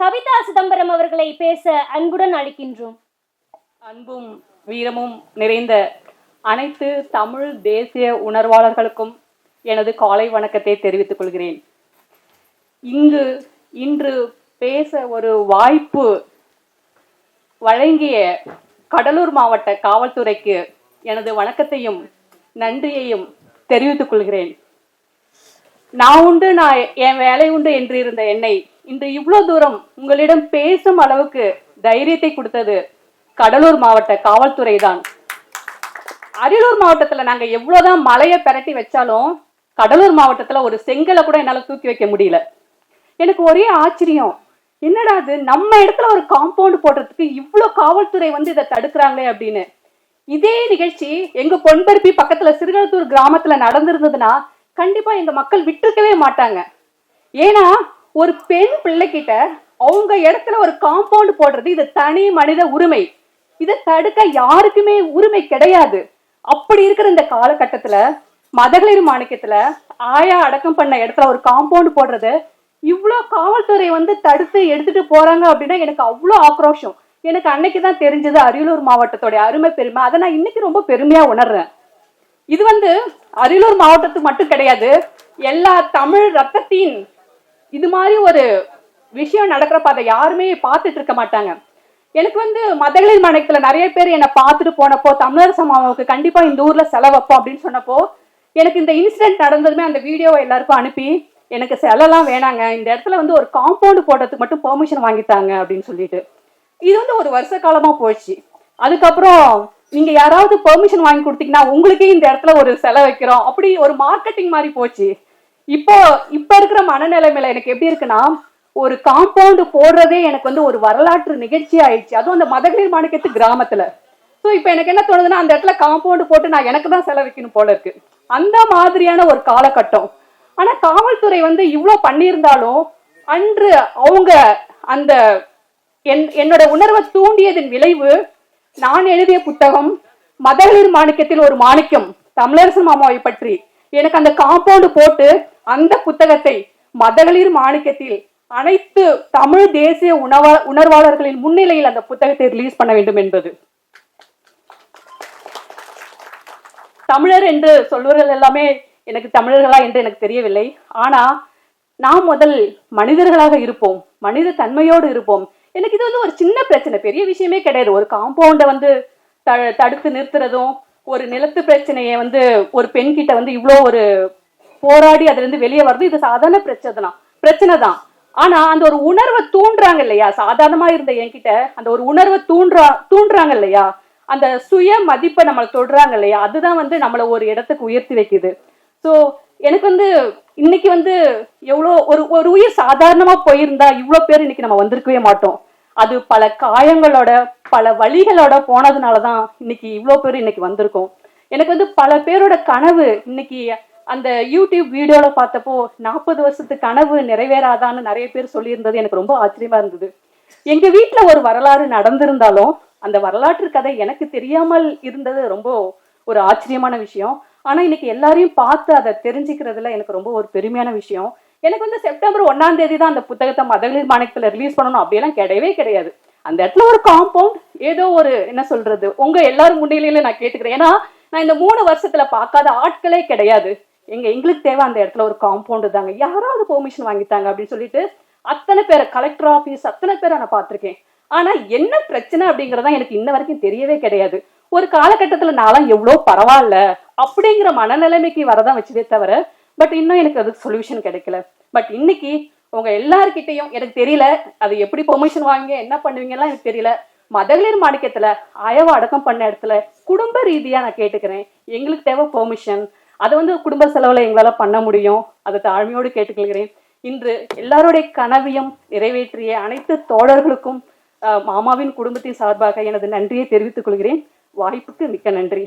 கவிதா சிதம்பரம் அவர்களை பேச அன்புடன் அழைக்கின்றோம். அன்பும் வீரமும் நிறைந்த அனைத்து தமிழ் தேசிய உணர்வாளர்களுக்கும் எனது காலை வணக்கத்தை தெரிவித்துக் கொள்கிறேன். இங்கு இன்று பேச ஒரு வாய்ப்பு வழங்கிய கடலூர் மாவட்ட காவல்துறைக்கு எனது வணக்கத்தையும் நன்றியையும் தெரிவித்துக் கொள்கிறேன். நான் உண்டு நான் என் வேலை உண்டு என்று இருந்த என்னை இன்று இவ்வளவு தூரம் உங்களிடம் பேசும் அளவுக்கு தைரியத்தை கொடுத்தது கடலூர் மாவட்ட காவல்துறை தான் அரியலூர் மாவட்டத்துல நாங்க எவ்வளவுதான் மலையை பெரட்டி வச்சாலும் கடலூர் மாவட்டத்துல ஒரு செங்கலை கூட என்னால தூக்கி வைக்க முடியல. எனக்கு ஒரே ஆச்சரியம். என்னடா இது? நம்ம இடத்துல ஒரு காம்பவுண்ட் போடுறதுக்கு இவ்வளோ காவல்துறை வந்து இதை தடுக்கிறாங்களே அப்படின்னு. இதே நிகழ்ச்சி எங்க பொன்பருப்பி பக்கத்துல சிறுகளத்தூர் கிராமத்துல நடந்திருந்ததுன்னா கண்டிப்பா எங்க மக்கள் விட்டுருக்கவே மாட்டாங்க. ஏன்னா ஒரு பெண் பிள்ளைகிட்ட அவங்க இடத்துல ஒரு காம்பவுண்ட் போடுறது இது தனி மனித உரிமை. இதை தடுக்க யாருக்குமே உரிமை கிடையாது. அப்படி இருக்கிற இந்த காலகட்டத்துல மதகளிர் மாணிக்கத்துல ஆயா அடக்கம் பண்ண இடத்துல ஒரு காம்பவுண்ட் போடுறது இவ்வளோ காவல்துறை வந்து தடுத்து எடுத்துட்டு போறாங்க அப்படின்னா எனக்கு அவ்வளோ ஆக்ரோஷம். எனக்கு அன்னைக்கு தான் தெரிஞ்சது அரியலூர் மாவட்டத்தோட அருமை பெருமை. அதை நான் இன்னைக்கு ரொம்ப பெருமையா உணர்றேன். இது வந்து அரியலூர் மாவட்டத்துக்கு மட்டும் கிடையாது எல்லா தமிழ் ரத்தத்தின் இது மாதிரி ஒரு விஷயம் நடக்கிறப்ப அதை யாருமே பார்த்துட்டு இருக்க மாட்டாங்க. எனக்கு வந்து மதகளிர் மனைத்துல நிறைய பேர் என்னை பார்த்துட்டு போனப்போ தமிழர் சமாவுக்கு கண்டிப்பா இந்த ஊர்ல செலவைப்போம் அப்படின்னு சொன்னப்போ எனக்கு இந்த இன்சிடென்ட் நடந்ததுமே அந்த வீடியோவை எல்லாருக்கும் அனுப்பி எனக்கு செலலாம் வேணாங்க. இந்த இடத்துல வந்து ஒரு காம்பவுண்ட் போடுறதுக்கு மட்டும் பெர்மிஷன் வாங்கித்தாங்க அப்படின்னு சொல்லிட்டு. இது வந்து ஒரு வருஷ காலமா போச்சு. அதுக்கப்புறம் நீங்க யாராவது பெர்மிஷன் வாங்கி கொடுத்தீங்கன்னா உங்களுக்கே இந்த இடத்துல ஒரு செலவு வைக்கிறோம். அப்படி ஒரு மார்க்கெட்டிங் மாதிரி போச்சு. இப்போ இப்ப இருக்கிற மனநிலைமையில எனக்கு எப்படி இருக்குன்னா ஒரு காம்பவுண்ட் போடுறதே எனக்கு வந்து ஒரு வரலாற்று நிகழ்ச்சி ஆயிடுச்சு. அதுவும் அந்த மதகளிர் மாணிக்கத்து கிராமத்துல. ஸோ இப்போ எனக்கு என்ன தோணுதுன்னா அந்த இடத்துல காம்பவுண்டு போட்டு நான் எனக்கு தான் செலவிக்கணும் போல இருக்கு. அந்த மாதிரியான ஒரு காலகட்டம். ஆனா காவல்துறை வந்து இவ்வளோ பண்ணியிருந்தாலும் அன்று அவங்க அந்த என் என்னோட உணர்வை தூண்டியதன் விளைவு நான் எழுதிய புத்தகம் மதகளிர் மாணிக்கத்தில் ஒரு மாணிக்கம் தமிழரசு மாமாவை பற்றி எனக்கு அந்த காம்பவுண்டு போட்டு அந்த புத்தகத்தை மதகளிர் மாணிக்கத்தில் அனைத்து தமிழ் தேசிய உணவ உணர்வாளர்களின் முன்னிலையில் அந்த புத்தகத்தை ரிலீஸ் பண்ண வேண்டும் என்பது. தமிழர் என்று சொல்வர்கள் எல்லாமே எனக்கு தமிழர்களா என்று எனக்கு தெரியவில்லை. ஆனா நாம் முதல் மனிதர்களாக இருப்போம். மனித தன்மையோடு இருப்போம். எனக்கு இது வந்து ஒரு சின்ன பிரச்சனை. பெரிய விஷயமே கிடையாது. ஒரு காம்பவுண்டை வந்து த தடுத்து நிறுத்துறதும் ஒரு நிலத்து பிரச்சனையை வந்து ஒரு பெண் கிட்ட வந்து இவ்வளோ ஒரு போராடி அதுல இருந்து வெளியே வர்றது இது சாதாரண பிரச்சனை தான் பிரச்சனை தான் ஆனா அந்த ஒரு உணர்வை தூண்டுறாங்க இல்லையா? சாதாரணமா இருந்த என்கிட்ட அந்த ஒரு உணர்வை தூண்டுறா தூண்டுறாங்க இல்லையா? அந்த சுய மதிப்பை நம்மளை தொடுறாங்க இல்லையா? அதுதான் வந்து நம்மளை ஒரு இடத்துக்கு உயர்த்தி வைக்குது. ஸோ எனக்கு வந்து இன்னைக்கு வந்து எவ்வளோ ஒரு ஒரு உயிர் சாதாரணமா போயிருந்தா இவ்வளோ பேர் இன்னைக்கு நம்ம வந்திருக்கவே மாட்டோம். அது பல காயங்களோட பல வழிகளோட போனதுனால தான் இன்னைக்கு இவ்வளோ பேர் இன்னைக்கு வந்திருக்கோம். எனக்கு வந்து பல பேரோட கனவு இன்னைக்கு அந்த யூடியூப் வீடியோல பார்த்தப்போ நாற்பது வருஷத்து கனவு நிறைவேறாதான்னு நிறைய பேர் சொல்லியிருந்தது. எனக்கு ரொம்ப ஆச்சரியமா இருந்தது. எங்க வீட்டில் ஒரு வரலாறு நடந்திருந்தாலும் அந்த வரலாற்று கதை எனக்கு தெரியாமல் இருந்தது ரொம்ப ஒரு ஆச்சரியமான விஷயம். ஆனா இன்னைக்கு எல்லாரையும் பார்த்து அதை தெரிஞ்சுக்கிறதுல எனக்கு ரொம்ப ஒரு பெருமையான விஷயம். எனக்கு வந்து செப்டம்பர் ஒன்னாம் தேதி தான் அந்த புத்தகத்தை மதகளிர் மாநிலத்தில் ரிலீஸ் பண்ணணும். அப்படியெல்லாம் கிடையவே கிடையாது. அந்த இடத்துல ஒரு காம்பவுண்ட் ஏதோ ஒரு என்ன சொல்றது உங்க எல்லாரும் முன்னிலையில நான் கேட்டுக்கிறேன். ஏன்னா நான் இந்த மூணு வருஷத்துல பார்க்காத ஆட்களே கிடையாது. எங்க எங்களுக்கு தேவை அந்த இடத்துல ஒரு காம்பவுண்டு தாங்க. யாராவது பெர்மிஷன் வாங்கித்தாங்க அப்படின்னு சொல்லிட்டு அத்தனை பேரை கலெக்டர் ஆஃபீஸ் அத்தனை பேரை நான் பார்த்திருக்கேன். ஆனா என்ன பிரச்சனை அப்படிங்கறதா எனக்கு இன்ன வரைக்கும் தெரியவே கிடையாது. ஒரு காலகட்டத்துல நான்லாம் எவ்வளோ பரவாயில்ல அப்படிங்கிற மனநிலைமைக்கு வரதான் வச்சதே தவிர பட் இன்னும் எனக்கு அதுக்கு சொல்யூஷன் கிடைக்கல. பட் இன்னைக்கு உங்க எல்லார்கிட்டையும் எனக்கு தெரியல அது எப்படி பெர்மிஷன் வாங்க என்ன பண்ணுவீங்கலாம் எனக்கு தெரியல. மதகளிர் மாணிக்கத்துல அயவா அடக்கம் பண்ண இடத்துல குடும்ப ரீதியா நான் கேட்டுக்கிறேன். எங்களுக்கு தேவை பெர்மிஷன் அதை வந்து குடும்ப செலவுல எங்களால பண்ண முடியும். அதை தாழ்மையோடு கேட்டுக்கொள்கிறேன். இன்று எல்லாருடைய கனவையும் நிறைவேற்றிய அனைத்து தோழர்களுக்கும் அஹ், மாமாவின் குடும்பத்தின் சார்பாக எனது நன்றியை தெரிவித்துக் கொள்கிறேன். வாய்ப்புக்கு மிக்க நன்றி.